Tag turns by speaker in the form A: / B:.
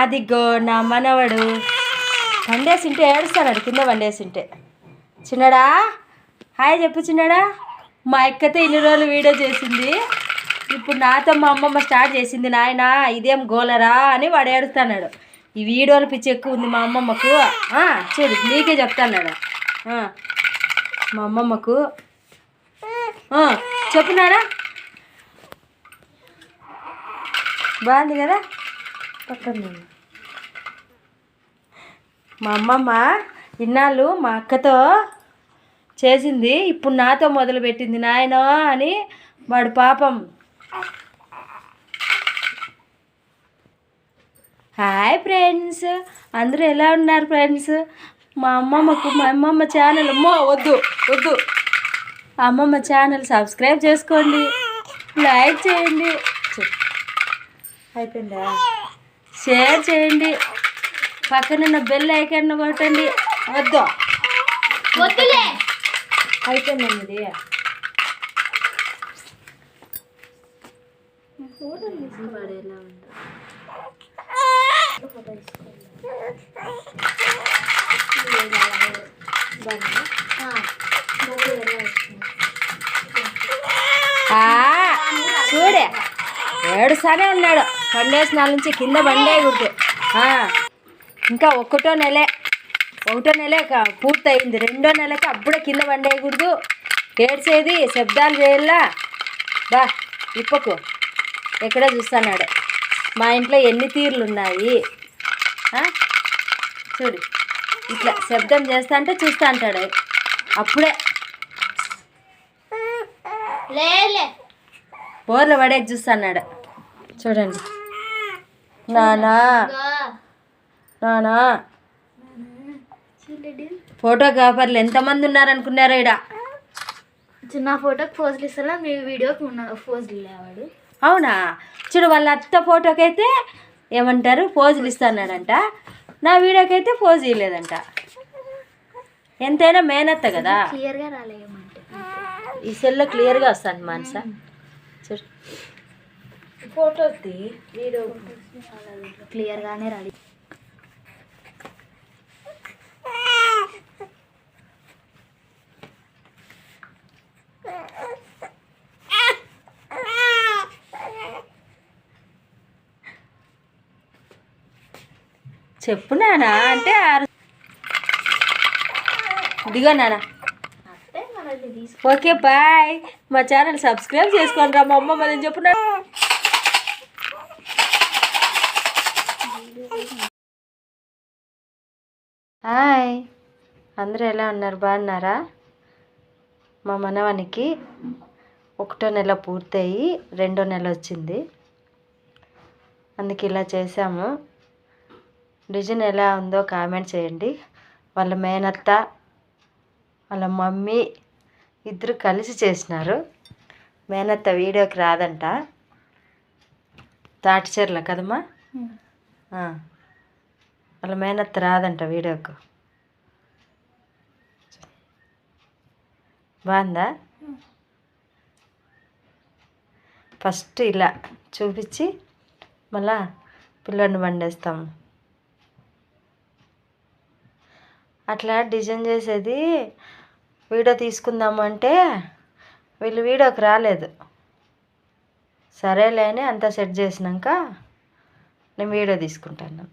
A: అదిగో నా మనవడు. వండేసింటే ఏడుస్తాడు కింద వండేసింటే. చిన్నడా? హాయ్ చెప్పు చిన్నడా. మా అక్కతో ఇన్ని రోజులు వీడియో చేసింది. ఇప్పుడు నాతో మా అమ్మమ్మ స్టార్ట్ చేసింది నాయన ఇదేం గోలరా అని వాడు ఏడుస్తున్నాడు. ఈ వీడియోలు పిచ్చి ఎక్కువ ఉంది మా అమ్మమ్మకు. చూడు నీకే చెప్తాన్నాడు. మా అమ్మమ్మకు. చెప్పున్నాడా బాగుంది కదా? పక్కన మా అమ్మమ్మ ఇన్నాళ్ళు మా అక్కతో చేసింది ఇప్పుడు నాతో మొదలుపెట్టింది నాయన అని వాడు పాపం. Hi friends. అందరూ ఎలా ఉన్నారు ఫ్రెండ్స్? మా అమ్మమ్మకు మా అమ్మమ్మ ఛానల్ అమ్మో వద్దు వద్దు. అమ్మమ్మ ఛానల్ సబ్స్క్రైబ్ చేసుకోండి లైక్ చేయండి. అయిపోయిందా? షేర్ చేయండి. పక్కనున్న బెల్ ఐకాన్ కొట్టండి. వద్దు. అయిపోయిందండి ఇది చూడే. ఏడుస్తానే ఉన్నాడు. పండేసినాల నుంచి కింద బండే గుర్తు. ఇంకా ఒకటో నెలే ఒకటో నెలే పూర్తయింది. రెండో నెలకి అప్పుడే కింద బండేయకూడదు ఏడ్చేది శబ్దాలు చేయాలా బా ఇప్పకు. ఎక్కడో చూస్తున్నాడు మా ఇంట్లో ఎన్ని తీర్లు ఉన్నాయి? చూడు. ఇట్లా శబ్దం చేస్తా అంటే చూస్తా అంటాడు అప్పుడే.
B: లేలే
A: బోర్లు పడేది చూస్తున్నాడు చూడండి. నానా. నానా. ఫోటోగ్రాఫర్లు ఎంతమంది ఉన్నారనుకున్నారో ఇడ
B: చిన్న ఫోటోకి పోజులు ఇస్తా మీ వీడియోకి ఉన్న పోజులు లేవాడు.
A: అవునా? చూడు వాళ్ళ అత్త ఫోటోకి అయితే ఏమంటారు? పోజులు ఇస్తున్నాడంట నా వీడియోకి అయితే పోజు ఇవ్వలేదంట ఎంతైనా మేనత్త కదా?
B: క్లియర్గా రాలేమంటే.
A: ఈ సెల్లో క్లియర్గా వస్తాను మానస. చూడు. ఫోటో వీడియో
B: క్లియర్గానే రాలి
A: చెప్పు నానా అంటే ఆరు- ఇదిగో నానా. Okay bye. మా ఛానల్ సబ్స్క్రైబ్ చేసుకోండి రా మా అమ్మ మరి చెప్పు నా హాయ్. అందరూ ఎలా ఉన్నారు? బాగున్నారా? మా మనవానికి ఒకటో నెల పూర్తయి రెండో నెల వచ్చింది. అందుకే ఇలా చేసాము డిజైన్ ఎలా ఉందో కామెంట్ చేయండి. వాళ్ళ మేనత్త వాళ్ళ మమ్మీ ఇద్దరు కలిసి చేసినారు. మేనత్త వీడియోకి రాదంట. తాటిచీరల కదమ్మా. వాళ్ళ మేనత్త రాదంట వీడియోకు. బాగుందా? ఫస్ట్ ఇలా చూపించి మళ్ళా పిల్లోడిని వండేస్తాము అట్లా డిజైన్ చేసేది వీడియో తీసుకుందాము అంటే వీళ్ళు వీడియోకి రాలేదు. సరేలే అని అంతా సెట్ చేసినాక నేను వీడియో తీసుకుంటాను.